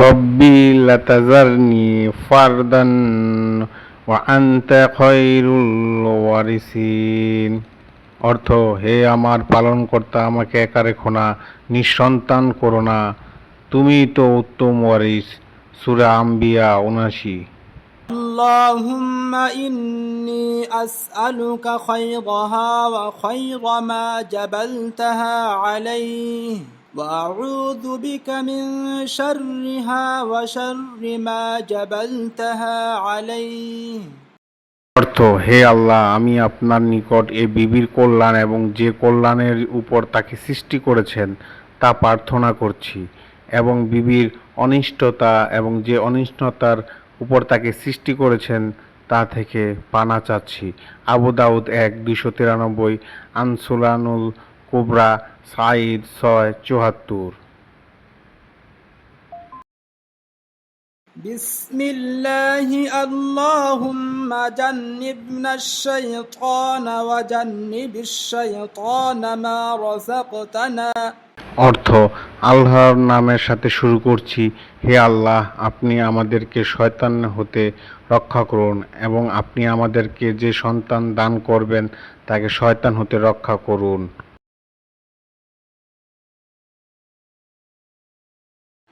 রব্বি লাতাজারনি ফারদান ওয়া আনতা খৈরুল ওয়ারিসিন অর্থ হে আমার পালনকর্তা আমাকে একা রেখো না নিঃসন্তান করো না তুমি তো উত্তম ওয়ারিস সুরা আম্বিয়া উনাশি اللهم إني أسألك خيرها وخير ما جبلتها عليه وأعوذ بك من شرها وشر ما جبلتها عليه অর্থ হে আল্লাহ আমি আপনার নিকট এ বিবির কল্যাণ এবং যে কল্যাণের উপর তাকে সৃষ্টি করেছেন তা প্রার্থনা করছি এবং বিবির অনিষ্টতা এবং যে অনিষ্টতার উপর তাকে সৃষ্টি করেছেন তা থেকে পানা চাচ্ছি আবু দাউদ এক দুইশো তিরানব্বই আনসুলানুল কুবরা সাইদ ছয় চুয়াত্তর بسم الله اللهم جنبنا الشيطان وجنب الشيطان ما رزقتنا অর্থ আল্লাহর নামের সাথে শুরু করছি হে আল্লাহ আপনি আমাদেরকে শয়তান হতে রক্ষা করুন এবং আপনি আমাদেরকে যে সন্তান দান করবেন তাকে শয়তান হতে রক্ষা করুন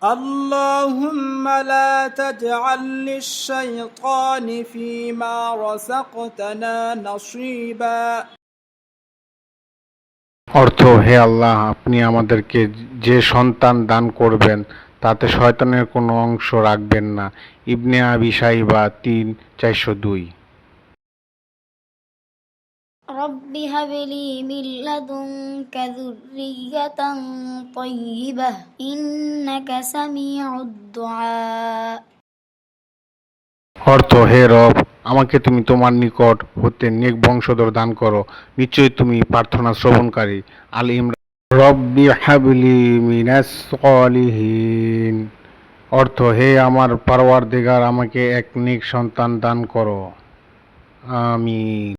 اللهم لا تجعل للشيطان فيما رزقتنا نصيبا অর্থ হে আল্লাহ আপনি আমাদেরকে যে সন্তান দান করবেন তাতে শয়তানের কোনো অংশ রাখবেন না ইবনে আবি সাইবা তিন চারশো দুই رب هب لي من لدنك ذرية طيبة إنك سميع الدعاء অর্থ হে রব আমাকে তুমি তোমার নিকট হতে নেক বংশধর দান করো নিশ্চয়ই তুমি প্রার্থনা শ্রবণকারী আল ইমরান রব্বি হাবলি মিনাস সলিহিন অর্থ হে আমার পারওয়ার দিগার আমাকে এক নেক সন্তান দান করো আমিন